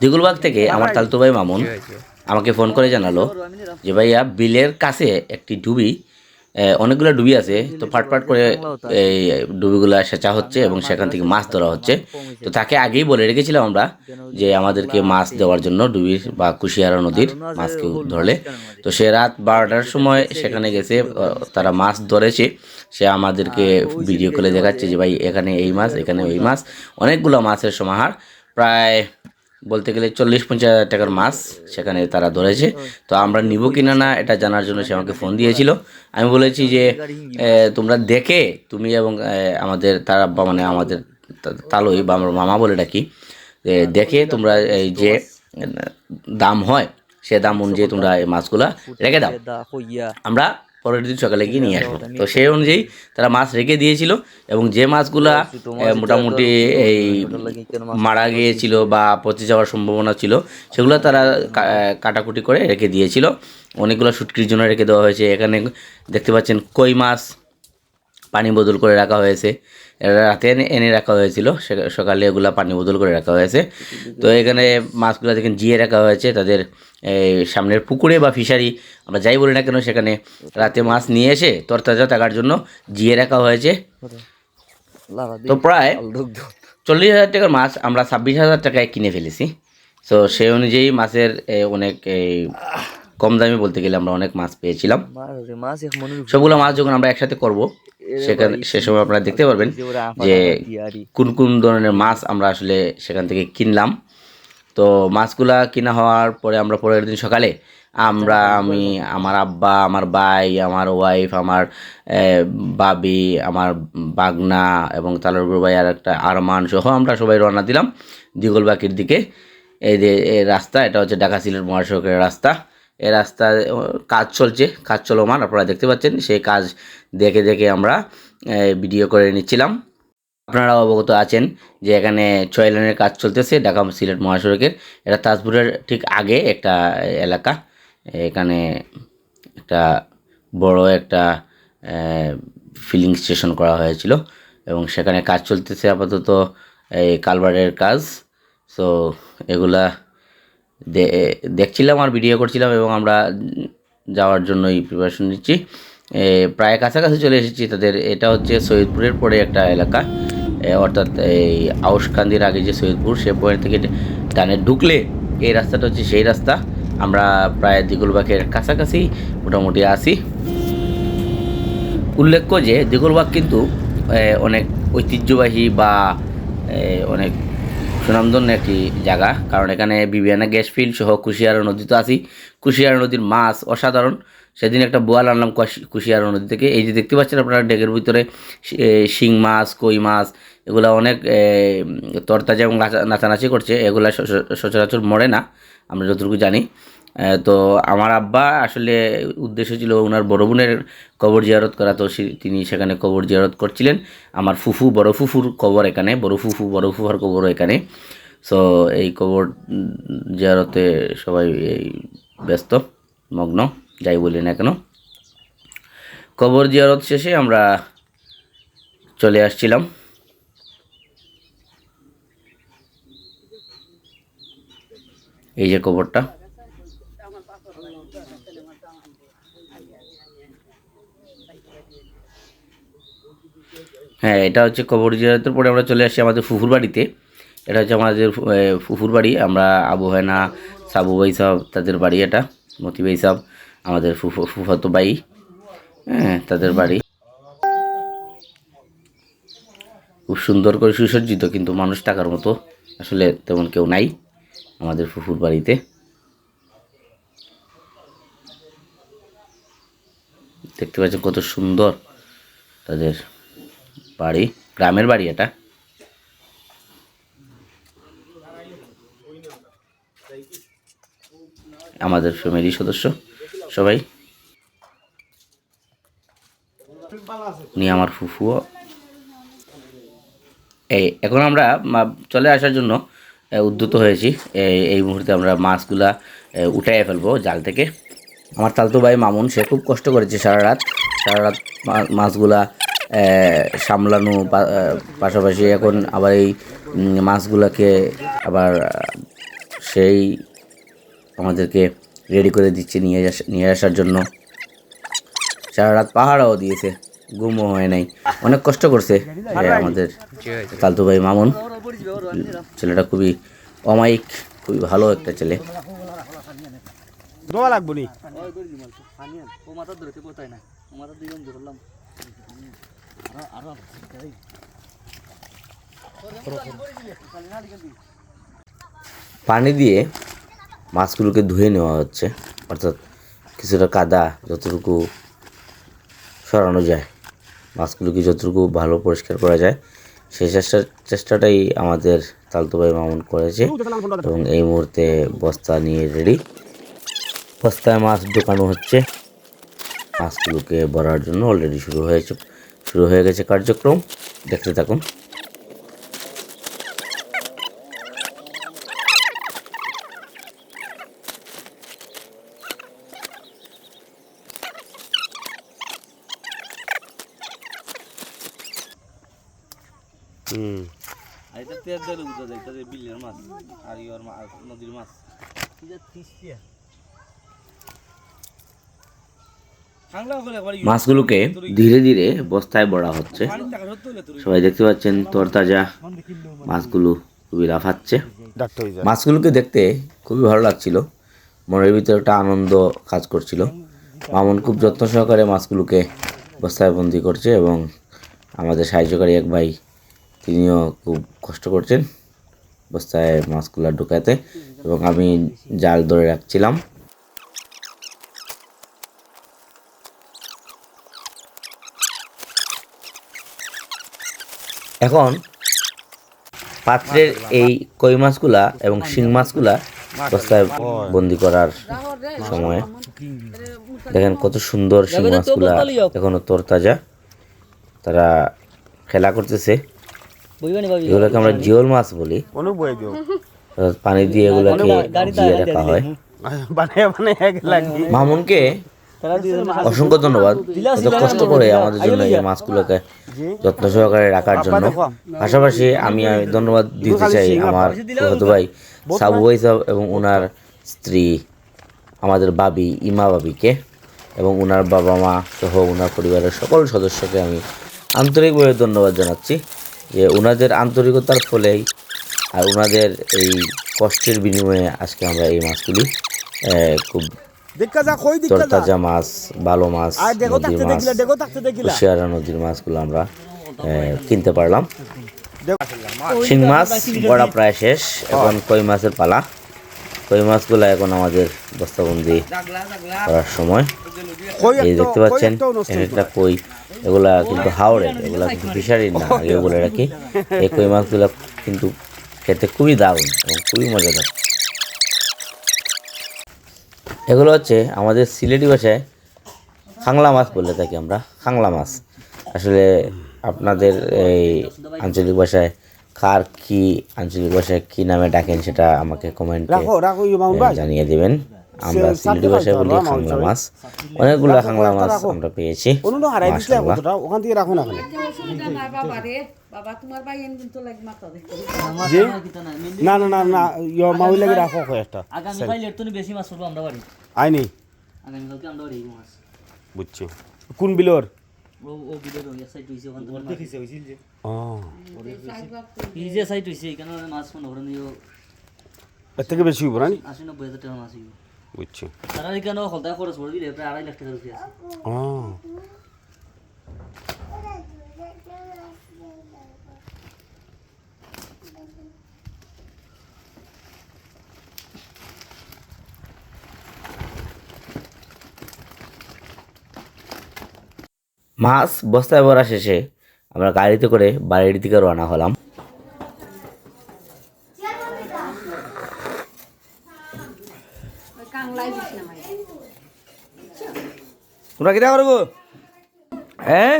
দিগুলবাগ থেকে আমার তালতো ভাই মামুন আমাকে ফোন করে জানালো যে ভাইয়া বিলের কাছে একটি ডুবি অনেকগুলো ডুবি আছে। তো ফাটফাট করে এই ডুবিগুলো সেচা হচ্ছে এবং সেখান থেকে মাছ ধরা হচ্ছে। তো তাকে আগেই বলে রেখেছিলাম আমরা যে আমাদেরকে মাছ দেওয়ার জন্য ডুবির বা কুশিয়ারা নদীর মাছ কেউ ধরলে তো সে রাত বারোটার সময় সেখানে গেছে। তারা মাছ ধরেছে। সে আমাদেরকে ভিডিও করে দেখাচ্ছে যে ভাই এখানে এই মাছ এখানে ওই মাছ। অনেকগুলো মাছের সমাহার। প্রায় বলতে গেলে চল্লিশ পঞ্চাশ হাজার টাকার মাছ সেখানে তারা ধরেছে তো আমরা নিব কিনা না এটা জানার জন্য সে আমাকে ফোন দিয়েছিল আমি বলেছি যে তোমরা দেখে তুমি এবং আমাদের তারা মানে আমাদের তালই বা আমার মামা বলে ডাকি দেখে তোমরা এই যে দাম হয় সে দাম অনুযায়ী তোমরা এই মাছগুলা রেখে দাও আমরা পরের দিন সকালে গিয়ে নিয়ে আসব। তো সেই অনুযায়ী তারা মাছ রেখে দিয়েছিল এবং যে মাছগুলা মোটামুটি এই মারা গিয়েছিল বা পচে যাওয়ার সম্ভাবনা ছিল সেগুলো তারা কাটাকুটি করে রেখে দিয়েছিল। অনেকগুলো শুটকির জন্য রেখে দেওয়া হয়েছে। এখানে দেখতে পাচ্ছেন কই মাছ পানি বদল করে রাখা হয়েছে। রাতে এনে রাখা হয়েছিল। সকালে এগুলা পানি বদল করে রাখা হয়েছে। তো এখানে মাছগুলো দেখেন জিয়ে রাখা হয়েছে। তাদের সামনের পুকুরে বা ফিশারি আমরা যাই বলি না কেন সেখানে রাতে মাছ নিয়ে এসে তরতাজা থাকার জন্য জিয়ে রাখা হয়েছে। তো প্রায় চল্লিশ হাজার টাকার মাছ আমরা ছাব্বিশ হাজার টাকায় কিনে ফেলেছি। তো সেই অনুযায়ী মাছের অনেক কম দামে বলতে গেলে আমরা অনেক মাছ পেয়েছিলাম। সবগুলো মাছ যখন আমরা একসাথে করব সেখানে সে সময় আপনারা দেখতে পারবেন যে কোন কোন ধরনের মাছ আমরা আসলে সেখান থেকে কিনলাম। তো মাছগুলা কিনা হওয়ার পরে আমরা পরের দিন সকালে আমরা আমি আমার আব্বা আমার ভাই আমার ওয়াইফ আমার আহ, বাবি আমার বাগনা এবং তালুর ভাই আর একটা আরমান সহ আমরা সবাই রওনা দিলাম দিগলবাকির দিকে। এই যে এই রাস্তা এটা হচ্ছে ঢাকা সিলেট মহাসড়কের রাস্তা। এই রাস্তা কাজ চলছে, কাজ চলমান, আপনারা দেখতে পাচ্ছেন, সেই কাজ দেখে দেখে আমরা ভিডিও করে নিচ্ছিলাম। আপনারা অবগত আছেন যে এখানে ছয় লাইনের কাজ চলতেছে, ঢাকা সিলেট মহাসড়কের, এটা তাজপুরের ঠিক আগে একটা এলাকা। এখানে একটা বড় একটা ফিলিং স্টেশন করা হয়েছিল, এবং সেখানে কাজ চলতেছে আপাতত, এই কালভারের কাজ। সো এগুলা দেখছিলাম আর ভিডিও করছিলাম এবং আমরা যাওয়ার জন্যই প্রিপারেশন নিচ্ছি। প্রায় কাছাকাছি চলে এসেছি তাদের, এটা হচ্ছে সৈয়দপুরের পরে একটা এলাকা। অর্থাৎ এই আউসকান্দির আগে যে সৈয়দপুর, সে পয়েন্ট থেকে ডানে ঢুকলে এই রাস্তাটা হচ্ছে সেই রাস্তা। আমরা প্রায় দিগুলবাগের কাছাকাছি মোটামুটি আসি উল্লেখ্য যে দিগুলবাগ কিন্তু অনেক ঐতিহ্যবাহী বা অনেক সুনামধন্য একটি জায়গা। কারণ এখানে বিবিয়ানা গ্যাস ফিল্ড সহ কুশিয়ারা নদী তো আছি কুশিয়ারা নদীর মাছ অসাধারণ। সেদিন একটা বোয়াল আনলাম কুশি- কুশিয়ারা নদী থেকে। এই যে দেখতে পাচ্ছেন আপনারা ডেকের ভিতরে, শিং মাছ, কই মাছ, এগুলো অনেক তরতাজা এবং নাচা- নাচানাচি করছে। এগুলা সচরাচর মরে না, আমরা যতটুকু জানি। তো আমার আব্বা আসলে উদ্দেশ্য ছিল ওনার বড় বোনের কবর জিয়ারত করা, তো তিনি সেখানে কবর জিয়ারত করছিলেন। আমার ফুফু, বড় ফুফুর কবর এখানে, বড় ফুফু, বড় ফুফার কবর এখানে। সো এই কবর জিয়ারতে সবাই ব্যস্ত, মগ্ন, যাই বলি না কেন। কবর জিয়ারত শেষে আমরা চলে আসছিলাম। এই যে কবরটা। হ্যাঁ এটা হচ্ছে কবর জিয়ারতের পরে আমরা চলে আসি আমাদের ফুফুর বাড়িতে এটা হচ্ছে আমাদের ফুফুর বাড়ি আমরা আবু হেনা সাবু ভাই সাহেব তাদের বাড়ি এটা, মতি ভাই সাহেব আমাদের ফুফু, ফুফাতো ভাই হ্যাঁ তাদের বাড়ি। খুব সুন্দর করে সুসজ্জিত, কিন্তু মানুষ টাকার মতো আসলে তেমন কেউ নাই আমাদের ফুফুর বাড়িতে দেখতে পাচ্ছেন কত সুন্দর তাদের বাড়ি গ্রামের বাড়ি এটা? আমাদের ফ্যামিলি সদস্য সবাই? উনি আমার ফুফুও। এই এখন আমরা চলে আসার জন্য এ, উদ্যত হয়েছি। এই মুহূর্তে আমরা মাছগুলা উঠাইয়ে ফেলব জাল থেকে। আমার তালতো ভাই মামুন সে খুব কষ্ট করেছে সারা রাত। সারা রাত মাছগুলা সামলানো পাশাপাশি এখন আবার এই মাছগুলোকে আবার সেই আমাদেরকে রেডি করে দিচ্ছে নিয়ে আস- নিয়ে আসার জন্য। সারা রাত পাহাড়াও দিয়েছে ঘুমও হয় নাই। অনেক কষ্ট করছে আমাদের তালতু ভাই মামুন। ছেলেটা খুবই অমায়িক খুবই ভালো একটা ছেলে। দোয়া লাগবো নি? পানি দিয়ে মাছগুলোকে ধুয়ে নেওয়া হচ্ছে, অর্থাৎ কিছুটা কাদা যতটুকু সরানো যায়, মাছগুলোকে যতটুকু ভালো পরিষ্কার করা যায়, সেই চেষ্টা, চেষ্টাটাই আমাদের তালতু ভাই মামুন করেছে এবং এই মুহূর্তে বস্তা নিয়ে রেডি বস্তায় মাছ ঢোকানো হচ্ছে, মাছগুলোকে ভরার জন্য অলরেডি শুরু হয়েছে। শুরু হয়ে গেছে কার্যক্রম। দেখতে থাকুন। হুম। এটা তেল দিলে বুঝা যায় এটা যে বিলের মাছ আর ইয়ার মাছ নদীর মাছ। খাংলা হলে একবার ইয়ে মাছগুলোকে ধীরে ধীরে বস্তায় ভরা হচ্ছে। সবাই দেখতে পাচ্ছেন তরতাজা মাছগুলো খুবই লাফাচ্ছে মাছগুলোকে দেখতে খুবই ভালো লাগছিল। মনের ভিতরে একটা আনন্দ কাজ করছিল। মামুন খুব যত্ন সহকারে মাছগুলোকে বস্তায় বন্দি করছে এবং আমাদের সাহায্যকারী এক ভাই তিনিও খুব কষ্ট করছেন বস্তায় মাছগুলো ঢুকাতে এবং আমি জাল ধরে রাখছিলাম। এখন পাত্রের এই কই মাছগুলা এবং শিং মাছগুলা বস্তায় বন্দি করার সময় দেখেন কত সুন্দর শিং মাছগুলা এখনও তরতাজা। তারা খেলা করতেছে। এগুলোকে আমরা জিওল মাছ বলি। পানি দিয়ে এগুলোকে জিয়ে রাখা হয়। মামুনকে অসংখ্য ধন্যবাদ। এত কষ্ট করে আমাদের জন্য এই মাছগুলোকে যত্ন সহকারে রাখার জন্য। পাশাপাশি আমি ধন্যবাদ দিতে চাই আমার ফুফাতো ভাই সাবু ভাই সাহেব এবং ওনার স্ত্রী আমাদের বাবি ইমা বাবিকে এবং ওনার বাবা মা সহ ওনার পরিবারের সকল সদস্যকে আমি আন্তরিকভাবে ধন্যবাদ জানাচ্ছি যে ওনাদের আন্তরিকতার ফলেই আর ওনাদের এই কষ্টের বিনিময়ে আজকে আমরা এই মাছগুলি খুব তরতাজা মাছ ভালো মাছ নদীর মাছ কুশিয়ারা নদীর মাছগুলো আমরা কিনতে পারলাম। শিং মাছ বড়া প্রায় শেষ। এখন কই মাছের পালা? কই মাছগুলো এখন আমাদের বস্তাবন্দি করার সময়। এই দেখতে পাচ্ছেন একটা কই। এগুলা কিন্তু হাওড়ের এগুলা কিন্তু ফিশারির না আগে বলে রাখি। এই কই মাছগুলো কিন্তু খেতে খুবই দারুণ এবং খুবই মজাদার। এগুলো হচ্ছে আমাদের সিলেটি ভাষায় খাংলা মাছ বলে থাকি আমরা খাংলা মাছ। আসলে আপনাদের এই আঞ্চলিক ভাষায় কার কি আঞ্চলিক ভাষায় কি নামে ডাকেন সেটা আমাকে কমেন্টে জানিয়ে দেবেন। আমরা সিলেটি ভাষায় বলি খাংলা মাছ। অনেকগুলো খাংলা মাছ আমরা পেয়েছি। ওখান থেকে রাখো না। খালি না বাবা তোমার ভাই এন কিন্তু লাগে মাথা দেখো জি না না না না ইয়ে মাউই লাগে রাখো কয়েকটা আগামী কাল এর তুমি বেশি মাছ পড়ব আমরা বাড়ি। আইনি। আগামী কালকে আমরা বাড়ি মাছ। বুঝছি। কোন বিলর? বেশি হইব না আশি নব্বই হাজার টাকা মাছ হইব। বুঝছি। তারা এখানে হলদা খরচ পড়ে প্রায় আড়াই লাখ টাকা রুপি আছে। মাছ বস্তায় ভরা শেষে আমরা গাড়িতে করে বাড়ির দিকে রওনা হলাম। তোমরা করব? হ্যাঁ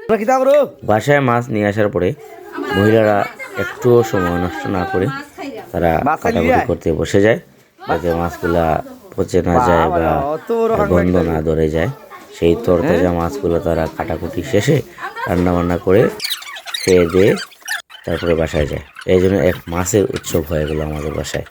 তোমরা করো বাসায় মাছ নিয়ে আসার পরে মহিলারা একটুও সময় নষ্ট না করে তারা কাটাকুটি করতে বসে যায় যাতে মাছগুলা পচে না যায় বা গন্ধ না ধরে যায়। সেই তরতাজা মাছগুলো তারা কাটাকুটি শেষে রান্না বান্না করে খেয়ে দিয়ে তারপরে বাসায় যায়। এই জন্য এক মাছের উৎসব হয়ে গেল আমাদের বাসায়।